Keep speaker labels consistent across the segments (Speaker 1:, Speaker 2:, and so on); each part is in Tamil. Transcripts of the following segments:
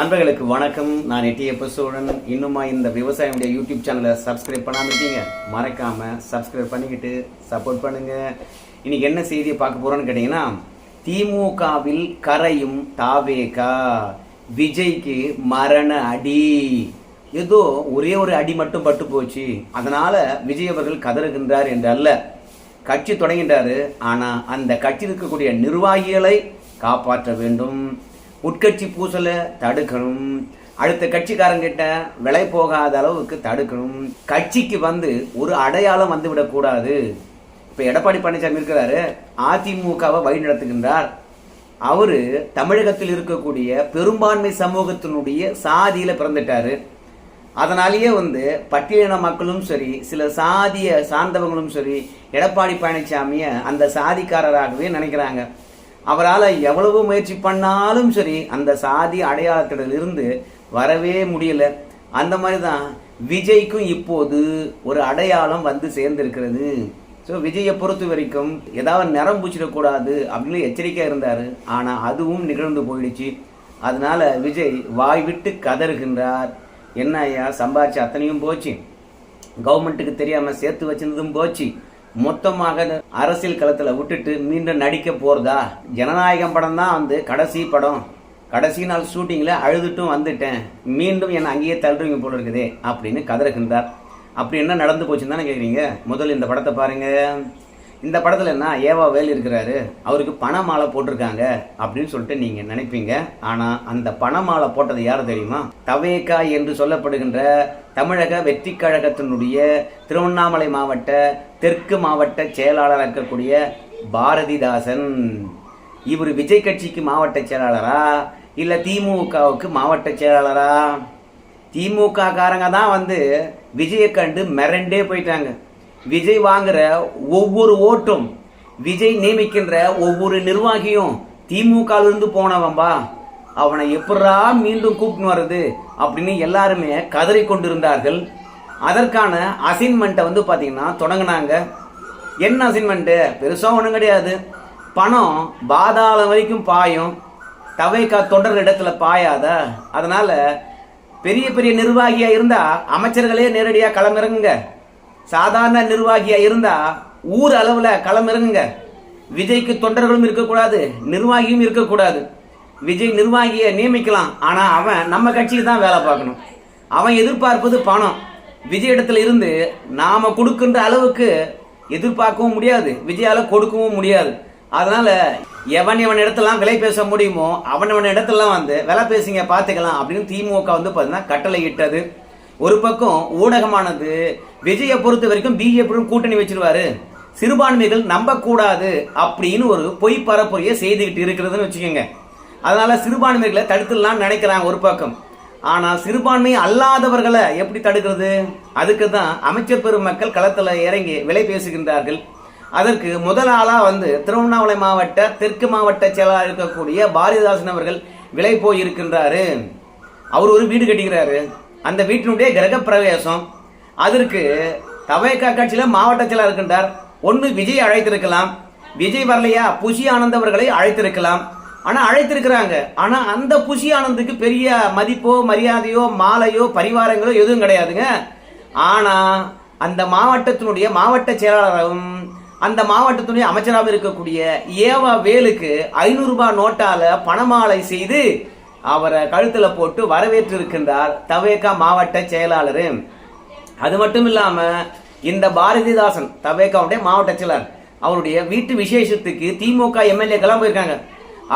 Speaker 1: நண்பர்களுக்கு வணக்கம். நான் எட்டியப்ப சோழன். இன்னுமா இந்த விவசாயியுடைய யூடியூப் சேனலை சப்ஸ்கிரைப் பண்ணாமல் இருக்கீங்க? மறக்காமல் சப்ஸ்கிரைப் பண்ணிக்கிட்டு சப்போர்ட் பண்ணுங்க. இன்னைக்கு என்ன செய்தியை பார்க்க போறோம்னு கேட்டீங்கன்னா திமுகவில் கரையும் தாவேகா. விஜய்க்கு மரண அடி. ஏதோ ஒரே ஒரு அடி மட்டும் பட்டு போச்சு. அதனால விஜய் அவர்கள் கதறுகின்றார் என்று அல்ல. கட்சி தொடங்கின்றாரு. ஆனால் அந்த கட்சியில் இருக்கக்கூடிய நிர்வாகிகளை காப்பாற்ற வேண்டும். உட்கட்சி பூசலை தடுக்கணும். அடுத்த கட்சிக்காரங்கிட்ட விலை போகாத அளவுக்கு தடுக்கணும். கட்சிக்கு வந்து ஒரு அடையாளம் வந்து விடக்கூடாது. எடப்பாடி பழனிசாமி இருக்கிறாரு. அதிமுகவை வழி நடத்துகின்றார் அவரு தமிழகத்தில் இருக்கக்கூடிய பெரும்பான்மை சமூகத்தினுடைய சாதியில பிறந்துட்டாரு. அதனாலேயே வந்து பட்டியலின மக்களும் சரி சில சாதிய சார்ந்தவங்களும் சரி எடப்பாடி பழனிசாமியை அந்த சாதிக்காரராகவே நினைக்கிறாங்க. அவரால் எவ்வளவு முயற்சி பண்ணாலும் சரி அந்த சாதி அடையாளத்திலிருந்து வரவே முடியல. அந்த மாதிரி தான் விஜய்க்கும் இப்போது ஒரு அடையாளம் வந்து சேர்ந்திருக்கிறது. ஸோ விஜயை பொறுத்த வரைக்கும் ஏதாவது நிறம் பூச்சிடக்கூடாது அப்படின்னு எச்சரிக்கையாக இருந்தார். ஆனால் அதுவும் நிகழ்ந்து போயிடுச்சு. அதனால விஜய் வாய் விட்டு கதறுகின்றார். என்ன ஐயா சம்பாதிச்ச அத்தனையும் போச்சு. கவர்மெண்ட்டுக்கு தெரியாமல் சேர்த்து வச்சிருந்ததும் போச்சு. மொத்தமாக அரசியல் களத்தில் விட்டுட்டு மீண்டும் நடிக்க போறதா? ஜனநாயகம் படம் தான் வந்து கடைசி படம். கடைசி நாள் ஷூட்டிங்கில் அழுதுட்டும் வந்துட்டேன். மீண்டும் என்னை அங்கேயே தள்ளுறீங்க போல இருக்குதே அப்படின்னு கதறுகின்றார் அப்படி என்ன நடந்து போச்சுன்னு தானே கேட்குறீங்க முதல் இந்த படத்தை பாருங்கள் இந்த படத்தில் என்ன ஏவா வேல் இருக்கிறாரு அவருக்கு பணமாலை போட்டிருக்காங்க அப்படின்னு சொல்லிட்டு நீங்கள் நினைப்பீங்க. ஆனால் அந்த பணமாலை போட்டது யார் தெரியுமா? தவேகா என்று சொல்லப்படுகின்ற தமிழக வெற்றி கழகத்தினுடைய திருவண்ணாமலை மாவட்ட தெற்கு மாவட்ட செயலாளராக இருக்கக்கூடிய பாரதிதாசன். இவர் விஜய் கட்சிக்கு மாவட்ட செயலாளரா இல்லை திமுகவுக்கு மாவட்ட செயலாளரா? திமுக காரங்க தான் வந்து விஜயை கண்டு மிரண்டே போயிட்டாங்க. விஜய் வாங்குற ஒவ்வொரு ஓட்டும் விஜய் நியமிக்கின்ற ஒவ்வொரு நிர்வாகியும் திமுகலிருந்து போனவன்பா அவனை எப்படா மீண்டும் கூப்பிட்டு வர்றது அப்படின்னு எல்லாருமே கதறி கொண்டிருந்தார்கள். அதற்கான அசைன்மெண்ட்டை வந்து பார்த்தீங்கன்னா தொடங்கினாங்க. என்ன அசைன்மெண்ட்டு பெருசாக ஒன்றும் கிடையாது. பணம் பாதாளம் வரைக்கும் பாயும். தவைக்கா தொடர் இடத்துல பாயாதா. அதனால் பெரிய பெரிய நிர்வாகியாக இருந்தால் அமைச்சர்களே நேரடியாக களமிறங்குங்க. சாதாரண நிர்வாகியா இருந்தா ஊர் அளவுல இருங்க விஜய்க்கு தொண்டர்களும் இருக்கக்கூடாது நிர்வாகியும் இருக்கக்கூடாது. விஜய் நிர்வாகியை நியமிக்கலாம். ஆனால் அவன் நம்ம கட்சிக்கு தான் வேலை பார்க்கணும். அவன் எதிர்பார்ப்பது பணம். விஜய் இடத்துல இருந்து நாம் கொடுக்கின்ற அளவுக்கு எதிர்பார்க்கவும் முடியாது. விஜயால் கொடுக்கவும் முடியாது. அதனால் எவன் எவன் இடத்துலலாம் விலை பேச முடியுமோ அவன் அவன் இடத்துலலாம் வந்து விலை பேசுங்க பார்த்துக்கலாம் அப்படின்னு திமுக வந்து பார்த்தீங்கன்னா கட்டளை இட்டது ஒரு பக்கம் ஊடகமானது விஜயை பொறுத்த வரைக்கும் பிஜேபியும் கூட்டணி வச்சிருவாரு. சிறுபான்மைகள் நம்பக்கூடாது அப்படின்னு ஒரு பொய் பரப்புரையை செய்துக்கிட்டு இருக்கிறதுன்னு வச்சுக்கோங்க. அதனால சிறுபான்மைகளை தடுத்துடலாம்னு நினைக்கிறாங்க ஒரு பக்கம். ஆனால் சிறுபான்மை அல்லாதவர்களை எப்படி தடுக்கிறது? அதுக்கு தான் அமைச்சர் பெருமக்கள் களத்தில் இறங்கி விலை பேசுகின்றார்கள். அதற்கு முதல் வந்து திருவண்ணாமலை மாவட்ட தெற்கு மாவட்ட செயலாளர் இருக்கக்கூடிய பாரதிதாசன் அவர்கள் விலை போயிருக்கின்றாரு. அவர் ஒரு வீடு கட்டிக்கிறாரு. அந்த வீட்டினுடைய கிரக பிரவேசம் அதற்கு தவேகா கட்சியில் மாவட்ட இருக்கின்றார். ஒன்று விஜய் அழைத்திருக்கலாம். விஜய் வரலையா? புஷி ஆனந்த் அவர்களை அழைத்திருக்கலாம். ஆனால் அழைத்திருக்கிறாங்க. ஆனால் அந்த புஷி ஆனந்துக்கு பெரிய மதிப்போ மரியாதையோ மாலையோ பரிவாரங்களோ எதுவும் கிடையாதுங்க. ஆனால் அந்த மாவட்டத்தினுடைய மாவட்ட செயலாளரும் அந்த மாவட்டத்தினுடைய அமைச்சராக இருக்கக்கூடிய ஏவா வேலுக்கு ஐநூறுரூபா நோட்டால பணமாலை செய்து அவரை கழுத்தில் போட்டு வரவேற்று இருக்கின்றார் தவேகா மாவட்ட செயலாளர். அது மட்டும் இல்லாமல் இந்த பாரதிதாசன் தவேகாவுடைய மாவட்ட செயலர் அவருடைய வீட்டு விசேஷத்துக்கு திமுக எம்எல்ஏக்கெல்லாம் போயிருக்காங்க.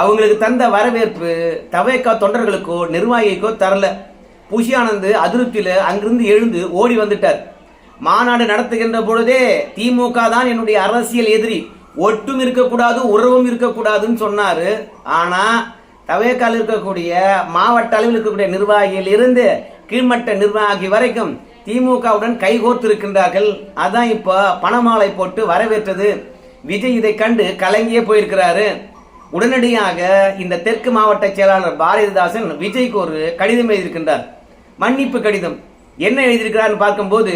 Speaker 1: அவங்களுக்கு தந்த வரவேற்பு தவேகா தொண்டர்களுக்கோ நிர்வாகிக்கோ தரல. புஷியானந்து அதிருப்தியில் அங்கிருந்து எழுந்து ஓடி வந்துட்டார். மாநாடு நடத்துகின்ற பொழுதே திமுக தான் என்னுடைய அரசியல் எதிரி. ஒட்டும் இருக்கக்கூடாது உறவும் இருக்கக்கூடாதுன்னு சொன்னார். ஆனால் தவேக்கால் இருக்கக்கூடிய மாவட்ட அளவில் இருக்கக்கூடிய நிர்வாகியில் இருந்து கீழ்மட்ட நிர்வாகி வரைக்கும் திமுகவுடன் கைகோர்த்து இருக்கின்றார்கள் அதான் இப்போ பணமாலை போட்டு வரவேற்றது. விஜய் இதை கண்டு கலங்கியே போயிருக்கிறாரு. உடனடியாக இந்த தெற்கு மாவட்ட செயலாளர் பாரதிதாசன் விஜய்க்கு ஒரு கடிதம் எழுதியிருக்கின்றார். மன்னிப்பு கடிதம். என்ன எழுதியிருக்கிறார்னு பார்க்கும்போது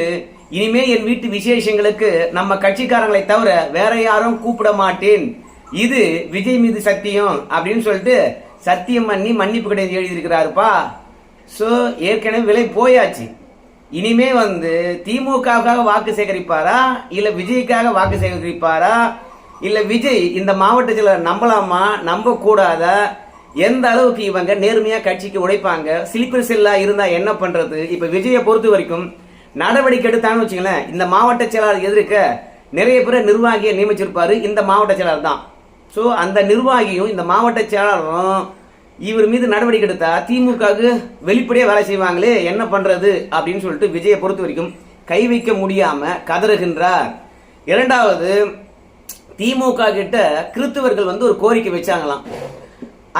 Speaker 1: இனிமே என் வீட்டு விசேஷங்களுக்கு நம்ம கட்சிக்காரங்களை தவிர வேற யாரும் கூப்பிட மாட்டேன். இது விஜய் மீது சத்தியம் அப்படின்னு சொல்லிட்டு சத்தியம் பண்ணி மன்னிப்பு கடிதம் எழுதியிருக்கிறாருப்பா. ஸோ ஏற்கனவே விலை போயாச்சு. இனிமே வந்து திமுகவுக்காக வாக்கு சேகரிப்பாரா? இல்லை விஜய்க்காக வாக்கு சேகரிப்பாரா? இல்லை விஜய் இந்த மாவட்டத்தில் நம்பலாமா? நம்ப எந்த அளவுக்கு இவங்க நேர்மையாக கட்சிக்கு உழைப்பாங்க? ஸ்லீப்பர் செல்லாக இருந்தால் என்ன பண்ணுறது இப்போ விஜயை பொறுத்த வரைக்கும் நடவடிக்கை எடுத்தான்னு வச்சுங்களேன் இந்த மாவட்ட செயலாளர் எதிர்க்க நிறைய பேரை நிர்வாகியை நியமிச்சிருப்பாரு. இந்த மாவட்ட செயலாளர் தான். ஸோ அந்த நிர்வாகியும் இந்த மாவட்ட செயலாளரும் இவர் மீது நடவடிக்கை எடுத்தா திமுகவுக்கு வெளிப்படையாக வேலை செய்வாங்களே என்ன பண்ணுறது அப்படின்னு சொல்லிட்டு விஜயை பொறுத்த வரைக்கும் கை வைக்க முடியாமல் கதறுகின்றார். இரண்டாவது திமுக கிட்ட கிறித்துவர்கள் வந்து ஒரு கோரிக்கை வச்சாங்களாம்.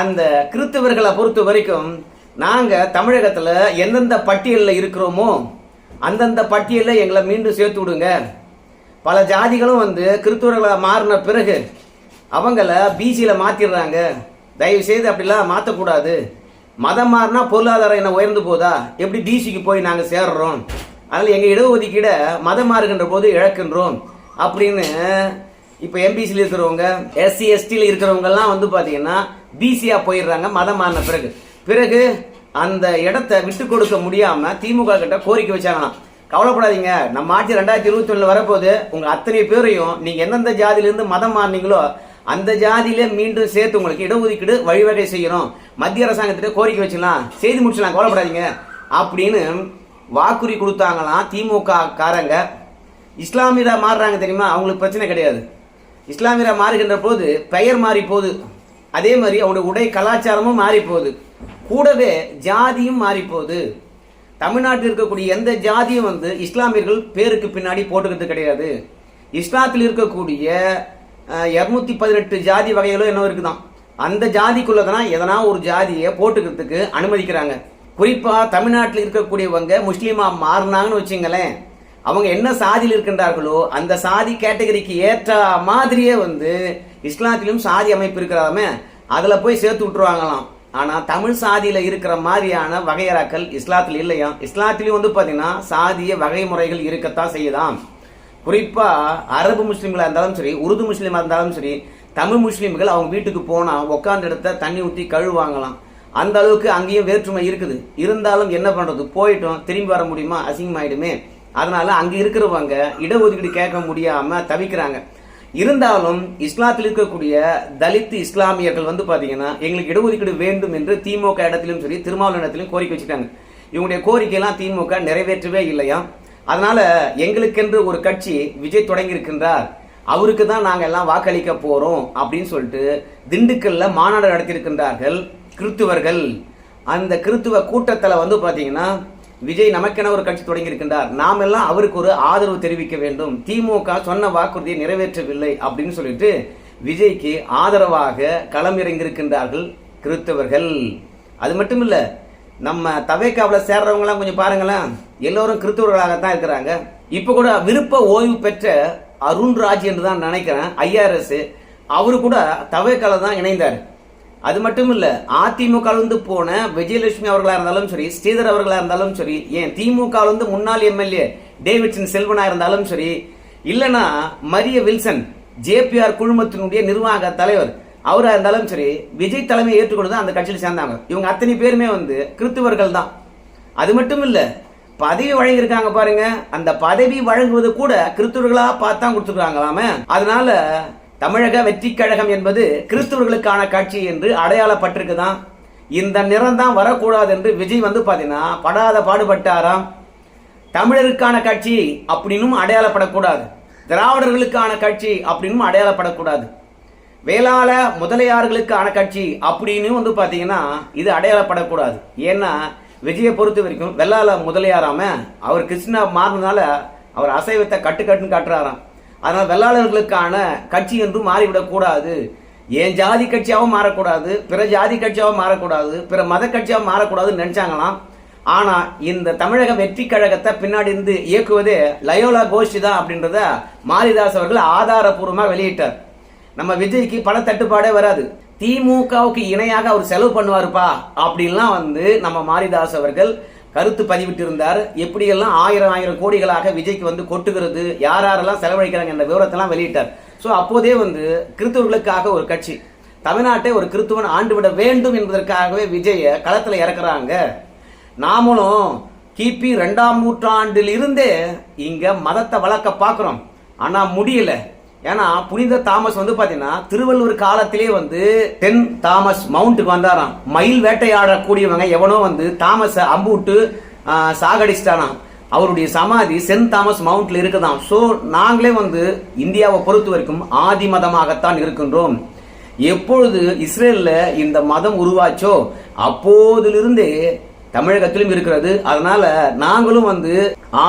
Speaker 1: அந்த கிறித்துவர்களை பொறுத்த வரைக்கும் நாங்கள் தமிழகத்தில் எந்தெந்த பட்டியலில் இருக்கிறோமோ அந்தந்த பட்டியலில் எங்களை மீண்டும் சேர்த்து விடுங்க. பல ஜாதிகளும் வந்து கிறித்துவர்களை மாறின பிறகு அவங்கள பிசியில் மாற்றிடுறாங்க தயவு செய்து அப்படிலாம் மாற்றக்கூடாது மதம் மாறினா பொருளாதாரம் என்ன உயர்ந்து போதா? எப்படி பிசிக்கு போய் நாங்கள் சேர்றோம்? அதனால் எங்கள் இடஒதுக்கீடை மதம் மாறுகின்ற போது இழக்கின்றோம். அப்படின்னு இப்போ எம்பிசியில் இருக்கிறவங்க எஸ்சி எஸ்டியில் இருக்கிறவங்கெல்லாம் வந்து பார்த்தீங்கன்னா பிசியாக போயிடுறாங்க மதம் மாறின பிறகு. பிறகு அந்த இடத்த விட்டு கொடுக்க முடியாமல் திமுக கிட்ட கோரிக்கை வச்சாங்களாம். கவலைப்படாதீங்க நம்ம ஆட்சி ரெண்டாயிரத்தி இருபத்தி ஒன்றில் வரப்போது உங்கள் அத்தனை பேரையும் நீங்கள் எந்தெந்த ஜாதியிலேருந்து மதம் மாறினீங்களோ அந்த ஜாதியில மீண்டும் சேர்த்து உங்களுக்கு இடஒதுக்கீடு வழிவகை செய்யணும். மத்திய அரசாங்கத்திட்ட கோரிக்கை வச்சுக்கலாம் செய்து முடிச்சலாம் கவலைப்படாதீங்க. அப்படின்னு வாக்குறுதி கொடுத்தாங்களாம் திமுக காரங்க. இஸ்லாமியரா மாறுறாங்க தெரியுமா? அவங்களுக்கு பிரச்சனை கிடையாது. இஸ்லாமியரா மாறுகின்ற போது பெயர் மாறி போகுது. அதே மாதிரி அவங்களுடைய உடை கலாச்சாரமும் மாறி போகுது. கூடவே ஜாதியும் மாறி போகுது. தமிழ்நாட்டில் இருக்கக்கூடிய எந்த ஜாதியும் வந்து இஸ்லாமியர்கள் பேருக்கு பின்னாடி போட்டுக்கிறது கிடையாது. இஸ்லாத்தில் இருக்கக்கூடிய இரநூத்தி பதினெட்டு ஜாதி வகைகளும் என்ன இருக்குதான். அந்த ஜாதிக்குள்ளே தான் எதனா ஒரு ஜாதியை போட்டுக்கிறதுக்கு அனுமதிக்கிறாங்க. குறிப்பாக தமிழ்நாட்டில் இருக்கக்கூடியவங்க முஸ்லீமாக மாறினாங்கன்னு வச்சுங்களேன். அவங்க என்ன சாதியில் இருக்கின்றார்களோ அந்த சாதி கேட்டகரிக்கு ஏற்ற மாதிரியே வந்து இஸ்லாத்திலும் சாதி அமைப்பு இருக்கிறாமே அதில் போய் சேர்த்து விட்டுருவாங்களாம். ஆனால் தமிழ் சாதியில் இருக்கிற மாதிரியான வகையறாக்கள் இஸ்லாத்தில் இல்லையா? இஸ்லாத்திலையும் வந்து பார்த்தீங்கன்னா சாதிய வகை முறைகள் இருக்கத்தான் செய்யுதாம். குறிப்பா அரபு முஸ்லீம்களா இருந்தாலும் சரி உருது முஸ்லீமா இருந்தாலும் சரி தமிழ் முஸ்லீம்கள் அவங்க வீட்டுக்கு போனா உட்காந்த இடத்த தண்ணி ஊற்றி கழுவாங்களாம். அந்த அளவுக்கு அங்கேயும் வேற்றுமை இருக்குது. இருந்தாலும் என்ன பண்றது? போயிட்டோம் திரும்பி வர முடியுமா? அசிங்கமாயிடுமே. அதனால அங்க இருக்கிறவங்க இடஒதுக்கீடு கேட்க முடியாம தவிக்கிறாங்க. இருந்தாலும் இஸ்லாத்தில் இருக்கக்கூடிய தலித் இஸ்லாமியர்கள் வந்து பாத்தீங்கன்னா எங்களுக்கு இடஒதுக்கீடு வேண்டும் என்று திமுக இடத்திலும் சரி திருமாவளவன் இடத்திலும் கோரிக்கை வச்சுட்டாங்க இவங்களுடைய கோரிக்கையெல்லாம் திமுக நிறைவேற்றவே இல்லையா அதனால எங்களுக்கென்று ஒரு கட்சி விஜய் தொடங்கியிருக்கின்றார். அவருக்கு தான் நாங்கள் எல்லாம் வாக்களிக்க போகிறோம் அப்படின்னு சொல்லிட்டு திண்டுக்கல்ல மாநாடு நடத்தியிருக்கின்றார்கள் கிறித்துவர்கள். அந்த கிறித்துவ கூட்டத்தில் வந்து பார்த்தீங்கன்னா விஜய் நமக்கென ஒரு கட்சி தொடங்கியிருக்கின்றார். நாம் எல்லாம் அவருக்கு ஒரு ஆதரவு தெரிவிக்க வேண்டும். திமுக சொன்ன வாக்குறுதியை நிறைவேற்றவில்லை அப்படின்னு சொல்லிட்டு விஜய்க்கு ஆதரவாக களமிறங்கியிருக்கின்றார்கள் கிறித்தவர்கள். அது மட்டும் இல்லை நம்ம தவேக்காவில் சேர்றவங்களாம் கொஞ்சம் பாருங்களேன் எல்லோரும் கிறித்தவர்களாகத்தான் இருக்கிறாங்க. இப்போ கூட விருப்ப ஓய்வு பெற்ற அருண்ராஜ் என்று தான் நினைக்கிறேன் ஐஆர்எஸ் அவரு கூட தவேக்கால தான் இணைந்தார். அது மட்டும் இல்லை அதிமுக போன விஜயலட்சுமி அவர்களாக இருந்தாலும் சரி ஸ்ரீதர் அவர்களாக இருந்தாலும் சரி ஏன் திமுக முன்னாள் எம்எல்ஏ டேவிட்சன் செல்வனாக இருந்தாலும் சரி இல்லைனா மரிய வில்சன் ஜேபிஆர் குழுமத்தினுடைய நிர்வாக தலைவர் அவராக இருந்தாலும் சரி விஜய் தலைமையை ஏற்றுக்கொண்டு அந்த கட்சியில் சேர்ந்தாங்க. இவங்க அத்தனை பேருமே வந்து கிறித்துவர்கள் தான். அது மட்டும் இல்லை பதவி வழங்கியிருக்காங்க பாருங்க. அந்த பதவி வழங்குவது கூட கிறிஸ்துவர்களா பார்த்து தான் கொடுத்துருக்காங்களாமே. அதனால தமிழக வெற்றி கழகம் என்பது கிறிஸ்தவர்களுக்கான கட்சி என்று அடையாளப்பட்டிருக்குதான். இந்த நிறம் தான் வரக்கூடாது என்று விஜய் வந்து பார்த்தீங்கன்னா படாத பாடுபட்டாராம். தமிழருக்கான கட்சி அப்படின்னும் அடையாளப்படக்கூடாது. திராவிடர்களுக்கான கட்சி அப்படின்னும் அடையாளப்படக்கூடாது. வேளாள முதலியார்களுக்கான கட்சி அப்படின்னு வந்து பார்த்தீங்கன்னா இது அடையாளப்படக்கூடாது. ஏன்னா விஜயை பொறுத்த வரைக்கும் வெள்ளாள முதலியாராம அவர் கிருஷ்ணா மாறினால அவர் அசைவத்தை கட்டுக்கட்டுன்னு காட்டுறாராம். அதனால் வெள்ளாளர்களுக்கான கட்சி என்றும் மாறிவிடக்கூடாது என் ஜாதி கட்சியாகவும் மாறக்கூடாது பிற ஜாதி கட்சியாகவும் மாறக்கூடாது பிற மத கட்சியாகவும் மாறக்கூடாதுன்னு நினைச்சாங்களாம். ஆனால் இந்த தமிழக வெற்றி கழகத்தை பின்னாடி இருந்து இயக்குவதே லயோலா கோஷ்டி தான் அப்படின்றத மாரிதாஸ் அவர்கள் ஆதாரபூர்வமாக வெளியிட்டார். நம்ம விஜய்க்கு பண தட்டுப்பாடே வராது. திமுகவுக்கு இணையாக அவர் செலவு பண்ணுவாருப்பா. அப்படின்லாம் வந்து நம்ம மாரிதாஸ் அவர்கள் கருத்து பதிவிட்டிருந்தார். எப்படியெல்லாம் ஆயிரம் ஆயிரம் கோடிகளாக விஜய்க்கு வந்து கொட்டுகிறது யார் யாரெல்லாம் செலவழிக்கிறாங்க என்ற விவரத்தெல்லாம் வெளியிட்டார். ஸோ அப்போதே வந்து கிறித்துவர்களுக்காக ஒரு கட்சி தமிழ்நாட்டை ஒரு கிறித்துவன் ஆண்டுவிட வேண்டும் என்பதற்காகவே விஜயை களத்தில் இறக்குறாங்க. நாமளும் கிபி ரெண்டாம் நூற்றாண்டில் இருந்தே இங்கே மதத்தை வளர்க்க பார்க்குறோம். ஆனால் முடியலை. ஏன்னா புனித தாமஸ் வந்து பாத்தீங்கன்னா திருவள்ளுவர் காலத்திலே வந்து தென் தாமஸ் மவுண்ட்டுக்கு வந்தாராம். மயில் வேட்டையாடக்கூடியவங்க எவனோ வந்து தாமஸை அம்பு விட்டு அவருடைய சமாதி சென்ட் தாமஸ் மவுண்ட்ல இருக்குதாம். ஸோ நாங்களே வந்து இந்தியாவை பொறுத்த வரைக்கும் ஆதி மதமாகத்தான் இருக்கின்றோம். எப்பொழுது இஸ்ரேலில் இந்த மதம் உருவாச்சோ அப்போதிலிருந்தே தமிழகத்திலும் இருக்கிறது. அதனால நாங்களும் வந்து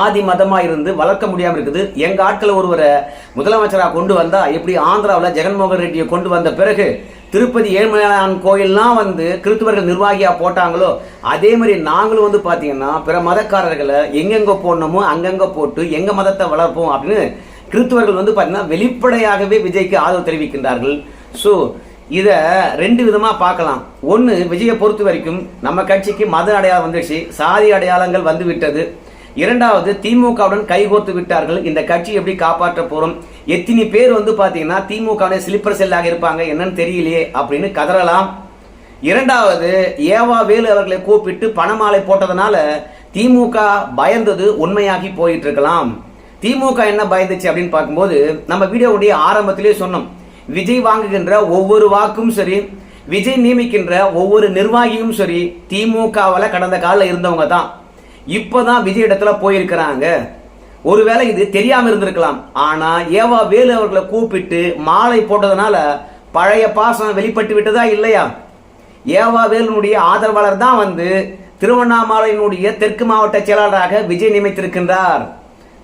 Speaker 1: ஆதி மதமா இருந்து வளர்க்க முடியாம இருக்குது. எங்க ஆட்கள் ஒருவரை முதலமைச்சரா கொண்டு வந்தா எப்படி ஆந்திராவில் ஜெகன்மோகன் ரெட்டியை கொண்டு வந்த பிறகு திருப்பதி ஏழ்மலையான் கோயில்லாம் வந்து கிறிஸ்துவர்கள் நிர்வாகியா போட்டாங்களோ அதே மாதிரி நாங்களும் வந்து பாத்தீங்கன்னா பிற மதக்காரர்களை எங்கெங்க போடணுமோ அங்கங்க போட்டு எங்க மதத்தை வளர்ப்போம் அப்படின்னு கிறிஸ்துவர்கள் வந்து பாத்தீங்கன்னா வெளிப்படையாகவே விஜய்க்கு ஆதரவு தெரிவிக்கின்றார்கள். ஸோ இதை ரெண்டு விதமாக பார்க்கலாம். ஒன்று விஜயை பொறுத்த வரைக்கும் நம்ம கட்சிக்கு மத அடையாளம் வந்துடுச்சு சாதி அடையாளங்கள் வந்து விட்டது இரண்டாவது திமுகவுடன் கைகோர்த்து விட்டார்கள். இந்த கட்சி எப்படி காப்பாற்ற போகிறோம் எத்தனை பேர் வந்து பார்த்தீங்கன்னா திமுகவுடைய ஸ்லிப்பர் செல்லாக இருப்பாங்க என்னன்னு தெரியலையே அப்படின்னு கதறலாம். இரண்டாவது ஏவா வேலு அவர்களை கூப்பிட்டு பணமாலை போட்டதனால திமுக பயந்தது உண்மையாகி போயிட்டு இருக்கலாம். திமுக என்ன பயந்துச்சு அப்படின்னு பார்க்கும்போது நம்ம வீடியோவுடைய ஆரம்பத்திலே சொன்னோம். விஜய் வாங்குகின்ற ஒவ்வொரு வாக்கும் சரி விஜய் நியமிக்கின்ற ஒவ்வொரு நிர்வாகியும் சரி திமுகவில் கடந்த காலில் இருந்தவங்க தான். இப்போதான் விஜய் இடத்துல போயிருக்கிறாங்க. ஒருவேளை இது தெரியாம இருந்திருக்கலாம். ஆனா ஏவா வேலு அவர்களை கூப்பிட்டு மாலை போட்டதுனால பழைய பாசம் வெளிப்பட்டு விட்டதா இல்லையா? ஏவா வேலுனுடைய ஆதரவாளர் தான் வந்து திருவண்ணாமலையினுடைய தெற்கு மாவட்ட செயலாளராக விஜய் நியமித்திருக்கின்றார்.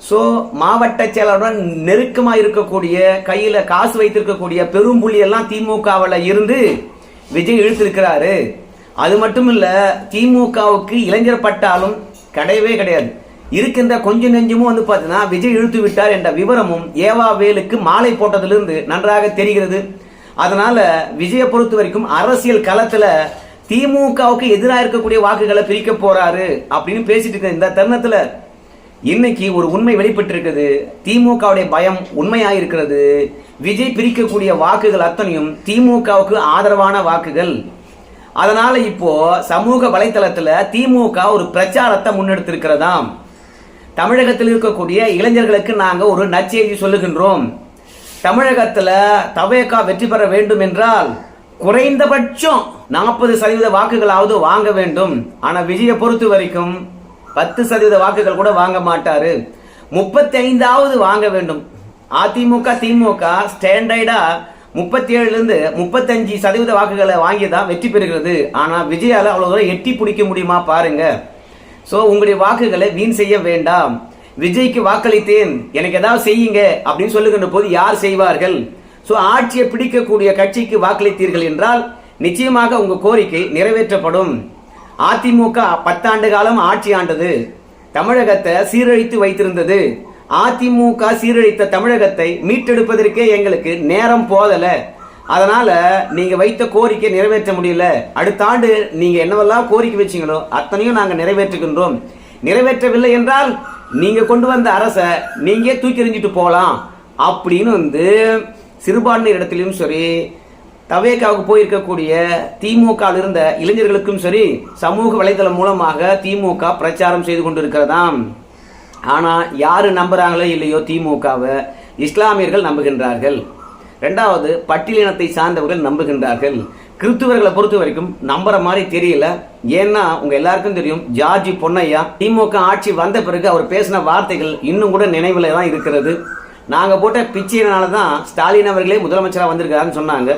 Speaker 1: ஸோ மாவட்ட செயலாளருடன் நெருக்கமாக இருக்கக்கூடிய கையில் காசு வைத்திருக்கக்கூடிய பெரும்புள்ளி எல்லாம் திமுகவில் இருந்து விஜய் இழுத்திருக்கிறாரு. அது மட்டும் இல்லை திமுகவுக்கு இளைஞர் பட்டாலும் கிடையவே கிடையாது. இருக்கின்ற கொஞ்சம் நெஞ்சமும் வந்து பார்த்தீங்கன்னா விஜய் இழுத்து விட்டார் என்ற விவரமும் ஏவா வேலுக்கு மாலை போட்டதிலிருந்து நன்றாக தெரிகிறது. அதனால் விஜயை பொறுத்த வரைக்கும் அரசியல் களத்தில் திமுகவுக்கு எதிராக இருக்கக்கூடிய வாக்குகளை பிரிக்க போறாரு அப்படின்னு பேசிட்டு இருக்க இந்த தருணத்தில் இன்னைக்கு ஒரு உண்மை வெளிப்பட்டிருக்குது திமுகவுடைய பயம் உண்மையாக இருக்கிறது விஜய் பிரிக்கக்கூடிய வாக்குகள் அத்தனையும் திமுகவுக்கு ஆதரவான வாக்குகள். அதனால இப்போ சமூக வலைத்தளத்தில் திமுக ஒரு பிரச்சாரத்தை முன்னெடுத்திருக்கிறதாம். தமிழகத்தில் இருக்கக்கூடிய இளைஞர்களுக்கு நாங்கள் ஒரு நச்செய்தி சொல்லுகின்றோம். தமிழகத்தில் தவேகா வெற்றி பெற வேண்டும் என்றால் குறைந்தபட்சம் நாற்பது சதவீத வாக்குகளாவது வாங்க வேண்டும். ஆனால் விஜயை பொறுத்த வரைக்கும் பத்து சதவீத வாக்குகள் கூட வாங்க மாட்டாரு. முப்பத்தி ஐந்தாவது வாங்க வேண்டும். அதிமுக திமுக ஸ்டாண்டர்டா முப்பத்தி ஏழுல இருந்து முப்பத்தஞ்சு சதவீத வாக்குகளை வாங்கி தான் வெற்றி பெறுகிறது. ஆனா விஜயால அவ்வளவு தூரம் எட்டி பிடிக்க முடியுமா பாருங்க. சோ உங்களுடைய வாக்குகளை வீண் செய்ய வேண்டாம். விஜய்க்கு வாக்களித்தேன். எனக்கு ஏதாவது செய்யுங்க அப்படின்னு சொல்லுகின்ற போது யார் செய்வார்கள்? ஸோ ஆட்சியை பிடிக்கக்கூடிய கட்சிக்கு வாக்களித்தீர்கள் என்றால் நிச்சயமாக உங்கள் கோரிக்கை நிறைவேற்றப்படும். அதிமுக பத்தாண்டு காலம் ஆட்சி ஆண்டது. தமிழகத்தை சீரழித்து வைத்திருந்தது. அதிமுக சீரழித்த தமிழகத்தை மீட்டெடுப்பதற்கே எங்களுக்கு நேரம் போதல. அதனால நீங்க வைத்த கோரிக்கை நிறைவேற்ற முடியல. அடுத்த ஆண்டு நீங்க என்னவெல்லாம் கோரிக்கை வச்சீங்களோ அத்தனையும் நாங்கள் நிறைவேற்றுகின்றோம். நிறைவேற்றவில்லை என்றால் நீங்க கொண்டு வந்த அரசை நீங்க தூக்கி எறிஞ்சிட்டு போகலாம் அப்படின்னு வந்து சிறுபான்மை இடத்துலையும் சரி தவேகாவுக்கு போயிருக்கக்கூடிய திமுக இருந்த இளைஞர்களுக்கும் சரி சமூக வலைதளம் மூலமாக திமுக பிரச்சாரம் செய்து கொண்டிருக்கிறதாம். ஆனால் யார் நம்புகிறாங்களோ இல்லையோ திமுகவை இஸ்லாமியர்கள் நம்புகின்றார்கள். ரெண்டாவது பட்டியலினத்தை சார்ந்தவர்கள் நம்புகின்றார்கள். கிறிஸ்துவர்களை பொறுத்த வரைக்கும் நம்புற மாதிரி தெரியல. ஏன்னா உங்க எல்லாருக்கும் தெரியும் ஜார்ஜி பொன்னையா திமுக ஆட்சி வந்த பிறகு அவர் பேசின வார்த்தைகள் இன்னும் கூட நினைவில் தான் இருக்கிறது. நாங்கள் போட்ட பிச்சையினால தான் ஸ்டாலின் அவர்களே முதலமைச்சராக வந்திருக்காருன்னு சொன்னாங்க.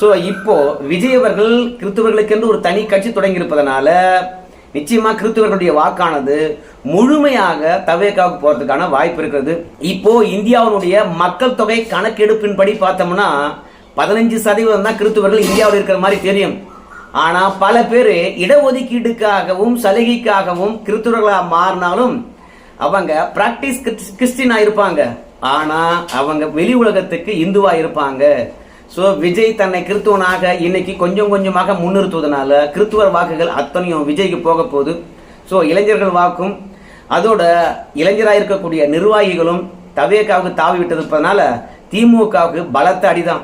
Speaker 1: ஸோ இப்போ விஜய் அவர்கள் கிறிஸ்துவர்களுக்கென்று ஒரு தனி கட்சி தொடங்கி இருப்பதனால நிச்சயமா கிறிஸ்துவர்களுடைய வாக்கானது முழுமையாக தவேக்காவுக்கு போறதுக்கான வாய்ப்பு இருக்கிறது. இப்போ இந்தியாவினுடைய மக்கள் தொகை கணக்கெடுப்பின்படி பார்த்தோம்னா பதினஞ்சு சதவீதம் தான் கிறிஸ்துவர்கள் இந்தியாவில் இருக்கிற மாதிரி தெரியும். ஆனா பல பேர் இடஒதுக்கீடுக்காகவும் சலுகைக்காகவும் கிறித்துவர்களாக மாறினாலும் அவங்க பிராக்டிஸ் கிறிஸ்டினா இருப்பாங்க. ஆனா அவங்க வெளி உலகத்துக்கு இந்துவா இருப்பாங்க. ஸோ விஜய் தன்னை கிறித்துவனாக இன்னைக்கு கொஞ்சம் கொஞ்சமாக முன்னிறுத்துவதனால கிறித்துவர் வாக்குகள் அத்தனையும் விஜய்க்கு போக போகுது. ஸோ இளைஞர்கள் வாக்கும் அதோட இளைஞராக இருக்கக்கூடிய நிர்வாகிகளும் தவேக்காவுக்கு தாவி விட்டது இருப்பதனால திமுகவுக்கு பலத்த அடிதான்.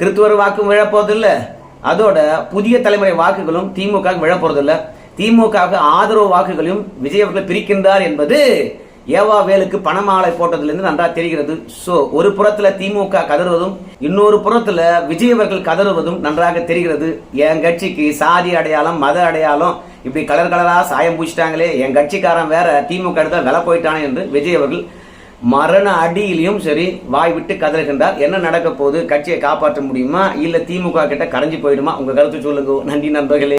Speaker 1: கிறித்துவர் வாக்கும் விழப்போதில்ல அதோட புதிய தலைமுறை வாக்குகளும் திமுக விழப்போறதில்லை. திமுகவுக்கு ஆதரவு வாக்குகளையும் விஜய் அவர்கள் பிரிக்கின்றார் என்பது ஏவா வேலுக்கு பணமாலை போட்டதுலேருந்து நன்றா தெரிகிறது. ஸோ ஒரு புறத்தில் திமுக கதறுவதும் இன்னொரு புறத்தில் விஜய் அவர்கள் கதறுவதும் நன்றாக தெரிகிறது. என் கட்சிக்கு சாதி அடையாளம் மத அடையாளம் இப்படி கலர் கலராக சாயம் பூச்சிட்டாங்களே என் கட்சிக்காரன் வேற திமுக எடுத்தால் விலை போயிட்டானே என்று விஜய் அவர்கள் மரண அடியிலையும் சரி வாய் விட்டு கதறுகின்றார். என்ன நடக்க போகுது? கட்சியை காப்பாற்ற முடியுமா? இல்லை திமுக கிட்ட கரைஞ்சி போயிடுமா? உங்கள் கருத்து சொல்லுங்க. நன்றி நண்பர்களே.